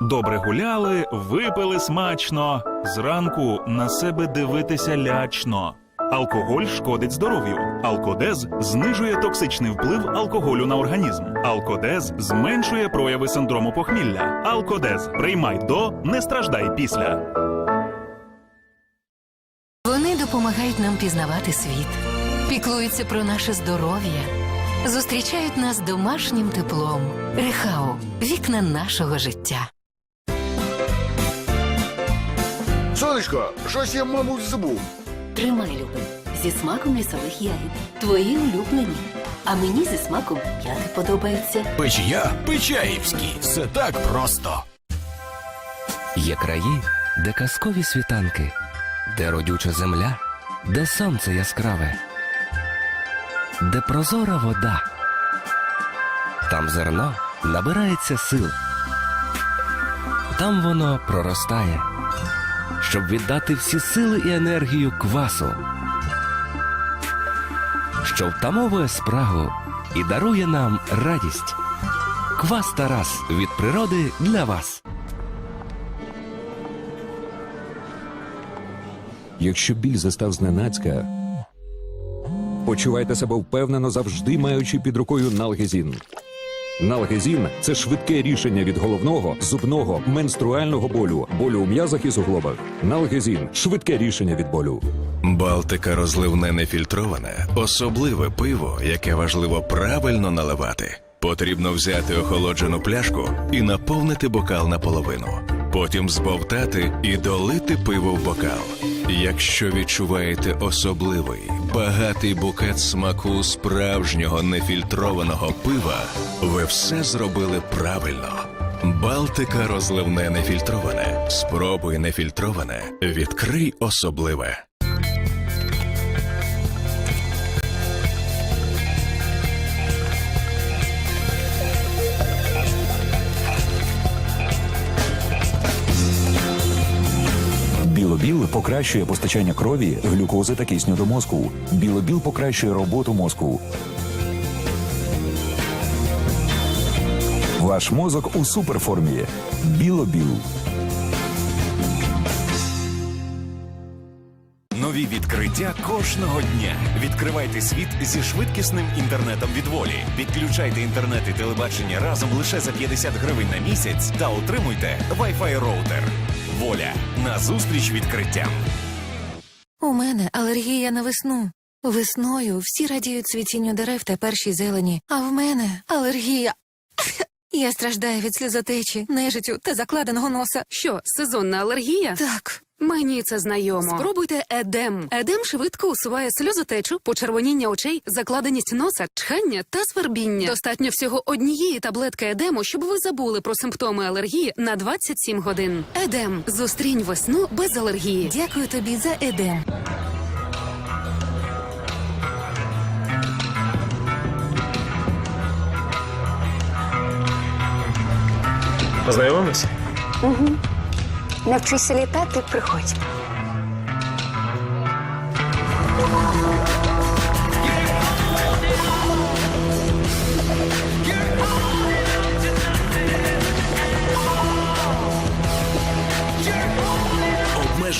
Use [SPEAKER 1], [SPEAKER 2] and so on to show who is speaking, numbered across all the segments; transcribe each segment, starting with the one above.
[SPEAKER 1] Добре гуляли, випили смачно. Зранку на себе дивитися лячно. Алкоголь шкодить здоров'ю. Алкодез знижує токсичний вплив алкоголю на організм. Алкодез зменшує прояви синдрому похмілля. Алкодез приймай до, не страждай після.
[SPEAKER 2] Вони допомагають нам пізнавати світ, піклуються про наше здоров'я, зустрічають нас домашнім теплом. Рехау вікна нашого життя.
[SPEAKER 3] Сонечко, щось я, мабуть, забув.
[SPEAKER 4] Тримай, любий, зі смаком лісових ягід. Твої улюблені. А мені зі смаком ягід подобається.
[SPEAKER 5] Печія Печаївський. Все так просто.
[SPEAKER 6] Є краї, де казкові світанки, де родюча земля, де сонце яскраве, де прозора вода. Там зерно набирається сил. Там воно проростає, щоб віддати всі сили і енергію квасу, що втамовує спрагу і дарує нам радість. Квас Тарас від природи для вас.
[SPEAKER 7] Якщо біль застав зненацька, почувайте себе впевнено, завжди маючи під рукою налгезін. Налгезін це швидке рішення від головного, зубного, менструального болю, болю у м'язах і суглобах. Налгезін швидке рішення від болю.
[SPEAKER 5] Балтика розливне нефільтроване, особливе пиво, яке важливо правильно наливати. Потрібно взяти охолоджену пляшку і наповнити бокал наполовину. Потім збовтати і долити пиво в бокал. Якщо відчуваєте особливий, багатий букет смаку справжнього нефільтрованого пива, ви все зробили правильно. Балтика розливне нефільтроване. Спробуй нефільтроване. Відкрий особливе.
[SPEAKER 8] Покращує постачання крові, глюкози та кисню до мозку. Білобіл покращує роботу мозку. Ваш мозок у суперформі. Білобіл.
[SPEAKER 9] Нові відкриття кожного дня. Відкривайте світ зі швидкісним інтернетом від волі. Підключайте інтернет і телебачення разом лише за 50 гривень на місяць та отримуйте Wi-Fi роутер. Воля на зустріч відкриттям.
[SPEAKER 2] У мене алергія на весну. Весною всі радіють цвітінню дерев та першій зелені, а в мене алергія. Я страждаю від сльозотечі, нежиттю та закладеного носа.
[SPEAKER 10] Що, сезонна алергія?
[SPEAKER 2] Так,
[SPEAKER 10] Мені це знайомо. Спробуйте едем. Едем швидко усуває сльозотечу, почервоніння очей, закладеність носа, чхання та свербіння. Достатньо всього однієї таблетки едему, щоб ви забули про симптоми алергії на 27 годин. Едем. Зустрінь весну без алергії.
[SPEAKER 2] дякую тобі за едем.
[SPEAKER 11] Познайомимось?
[SPEAKER 4] Навчися літати, приходь.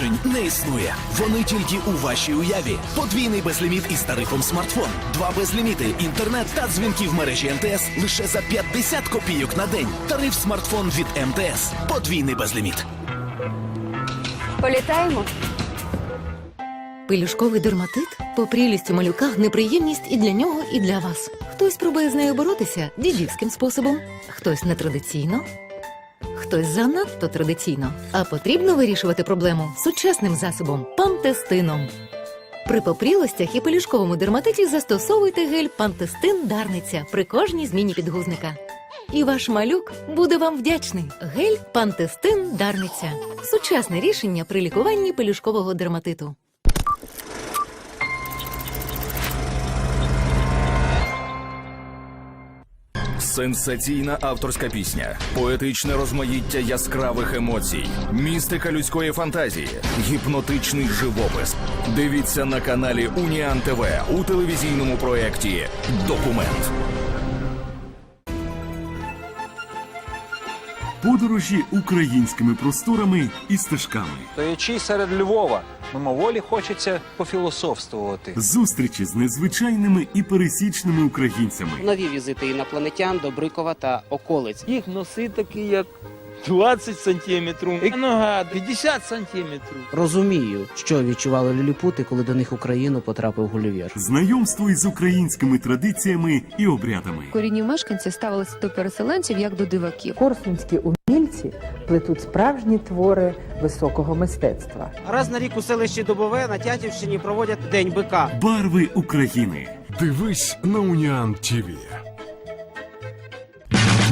[SPEAKER 5] Обмежень не існує. Вони тільки у вашій уяві. Подвійний безліміт із тарифом смартфон. Два безліміти, інтернет та дзвінки в мережі МТС лише за 50 копійок на день. Тариф смартфон від МТС. Подвійний безліміт.
[SPEAKER 4] Політаємо.
[SPEAKER 2] Пелюшковий дерматит по прілісті малюка неприємність і для нього, і для вас. Хтось пробує з нею боротися дідівським способом, хтось нетрадиційно, хтось занадто традиційно. А потрібно вирішувати проблему сучасним засобом пантестином. При попрілостях і пелюшковому дерматиті застосовуйте гель пантестин Дарниця при кожній зміні підгузника. І ваш малюк буде вам вдячний. Гель пантестин Дарниця. Сучасне рішення при лікуванні пелюшкового дерматиту.
[SPEAKER 9] Сенсаційна авторська пісня, поетичне розмаїття яскравих емоцій, містика людської фантазії, гіпнотичний живопис. Дивіться на каналі Уніан ТВ у телевізійному проєкті Документ.
[SPEAKER 12] Подорожі українськими просторами і стежками.
[SPEAKER 13] Стоячи серед Львова, мимоволі хочеться пофілософствувати.
[SPEAKER 12] Зустрічі з незвичайними і пересічними українцями.
[SPEAKER 14] Нові візити інопланетян Добрикова та околиць.
[SPEAKER 13] Їх носи такі, як 20 сантиметрів, і нога 50 сантиметрів.
[SPEAKER 14] Розумію, що відчували ліліпути, коли до них Україну потрапив Гулівер.
[SPEAKER 12] Знайомство із українськими традиціями і обрядами.
[SPEAKER 15] Корінні мешканці ставилися до переселенців як до диваків.
[SPEAKER 16] Корсунські умільці плетуть справжні твори високого мистецтва.
[SPEAKER 14] Раз на рік у селищі Дубове на Тятівщині проводять День бика.
[SPEAKER 12] Барви України.
[SPEAKER 9] Дивись на Уніан ТІВІ.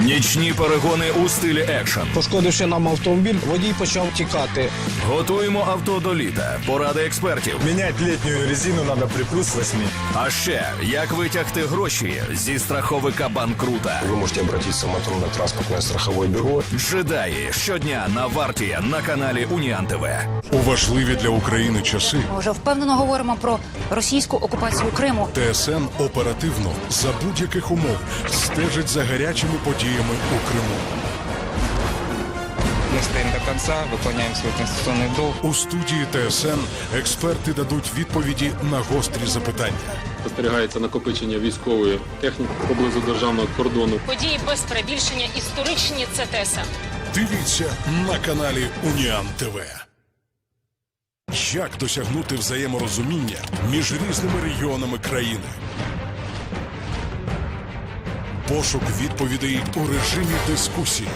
[SPEAKER 17] Нічні перегони у стилі екшн.
[SPEAKER 13] Пошкодивши нам автомобіль, водій почав тікати.
[SPEAKER 17] Готуємо авто до літа. Поради експертів.
[SPEAKER 9] Міняти літню резину треба при плюс 8.
[SPEAKER 17] А ще як витягти гроші зі страховика банкрута.
[SPEAKER 9] Ви можете обратитися в моторне транспортне страхове бюро.
[SPEAKER 17] Джедаї щодня на варті на каналі Уніан ТВ.
[SPEAKER 9] У важливі для України часи
[SPEAKER 15] Ми вже впевнено говоримо про російську окупацію Криму.
[SPEAKER 9] ТСН оперативно за будь-яких умов стежить за гарячими подіями у Криму.
[SPEAKER 13] Ми стоїмо до кінця, виконуємо свій конституційний долг.
[SPEAKER 9] У студії ТСН експерти дадуть відповіді на гострі запитання.
[SPEAKER 11] Спостерігається накопичення військової техніки поблизу державного кордону.
[SPEAKER 15] Події без перебільшення історичні це теса.
[SPEAKER 9] Дивіться на каналі Уніан ТВ. Як досягнути взаєморозуміння між різними регіонами країни? Пошук відповідей у режимі дискусії.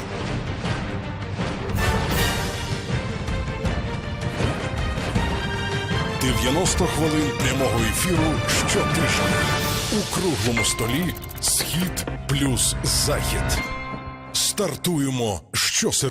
[SPEAKER 9] «90 хвилин прямого ефіру щотижня. У круглому столі Схід плюс Захід. Стартуємо щосереди.